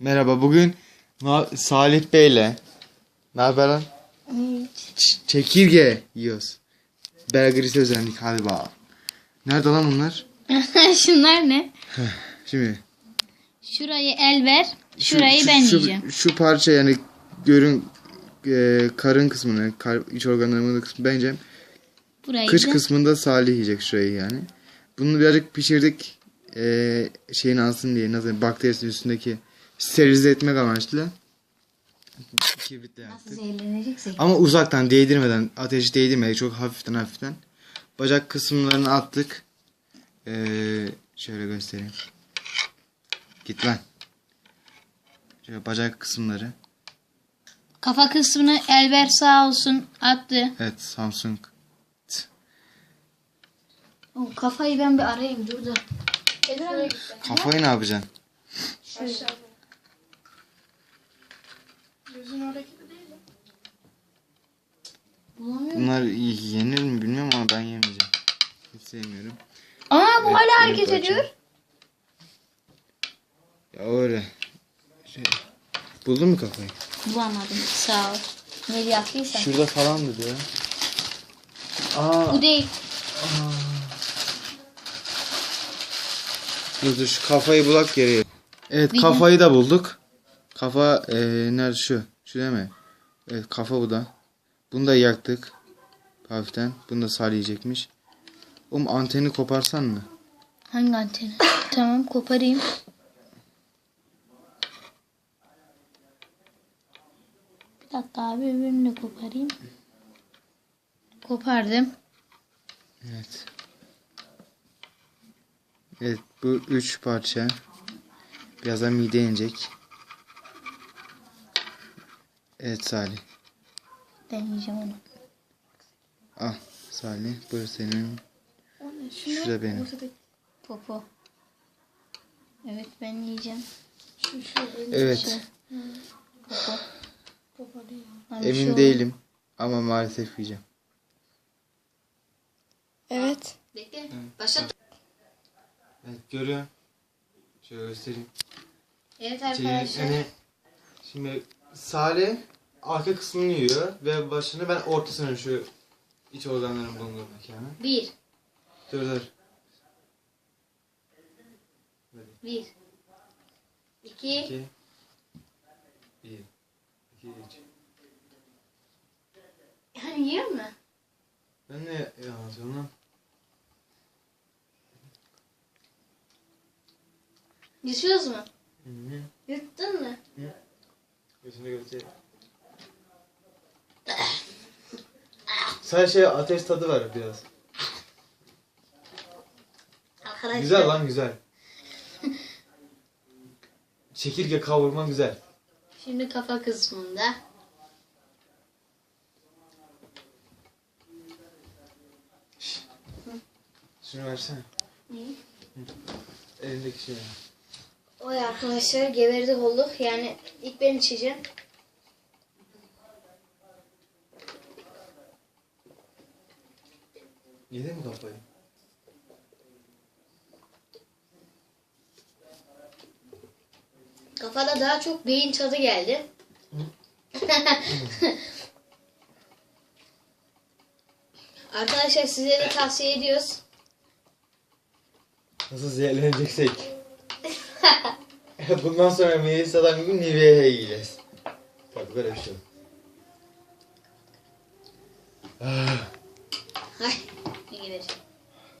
Merhaba bugün Salih Bey'le ne haber lan? Ç- çekirge yiyoruz. Belgris'e özendik bakalım. Nerede lan bunlar? Şunlar ne? Şimdi. Şurayı el ver. şu- Şurayı şu, ben şu, yiyeceğim. Şu parça yani görün e, karın kısmını, kar, iç organlarının kısmı bence Burayı kış da. kısmında Salih yiyecek şurayı yani. Bunu birazcık pişirdik. E, şeyin alsın diye nasıl bakterisi üstündeki sterilize etmek amaçlı. Kibritle yaktık. zehirleneceksek? Ama uzaktan değdirmeden, ateşi değdirmeden çok hafiften hafiften. Bacak kısımlarını attık. Ee, şöyle göstereyim. Git lan. Şöyle bacak kısımları. Kafa kısmını Elber sağ olsun attı. Evet Samsung. O kafayı ben bir arayayım dur da. Kafayı ne yapacaksın? Bulamıyorum. Bunlar yenir mi bilmiyorum ama ben yemeyeceğim. Hiç sevmiyorum. Aa bu Evet, hala yeni hareket ediyor. Ya öyle. Şey, buldun mu kafayı? Bulamadım sağ ol. Ne yaptıysan. Şurada falan dedi ya. Aa, Bu değil. Dur dur şu kafayı bulak geriye. Evet Bir kafayı da bulduk. Kafa eee nerede şu? Şu değil mi? Evet kafa bu da. Bunu da yaktık. Hafiften. Bunu da sallayacakmış. Oğlum anteni koparsan mı? Hangi anteni? tamam koparayım. Bir dakika abi öbürünü de koparayım. Kopardım. Evet. Evet bu üç parça. Birazdan mide inecek. Evet Salih. Ben yiyeceğim onu. Al Salih. Bu senin. Şu da benim. Popo. Evet ben yiyeceğim. Evet. Popo. Abi Emin şu- değilim. Ama maalesef yiyeceğim. Evet. Bekle. Başla. Evet görüyorum. Şöyle göstereyim. Evet Şey, arkadaşlar. hani şimdi Salih arka kısmını yiyor ve başını ben ortasını şu iç organların bulunduğu mekanı. Bir. Dur dur. Bir. İki. İki. Bir. İki, üç. Hani yiyor mu? Ben ne anlatıyorum lan? Yaşıyoruz mu? Hı hı. Yuttun mu? Gözünü göstereyim. Sadece şey ateş tadı var biraz. Arkadaşlar. Güzel lan güzel. Çekirge kavurma güzel. Şimdi kafa kısmında. Şunu versene. Neyi? Elindeki şey. Oy arkadaşlar geberdik olduk. Yani ilk ben içeceğim. Yedin mi kafayı? Kafada daha çok beyin tadı geldi. arkadaşlar size de tavsiye ediyoruz. Nasıl zehirleneceksek. Bundan sonra Melisa'dan bir gün Nivea'ya yiyeceğiz. Bak böyle bir şey. Ah, Ay, ne gebereceğim.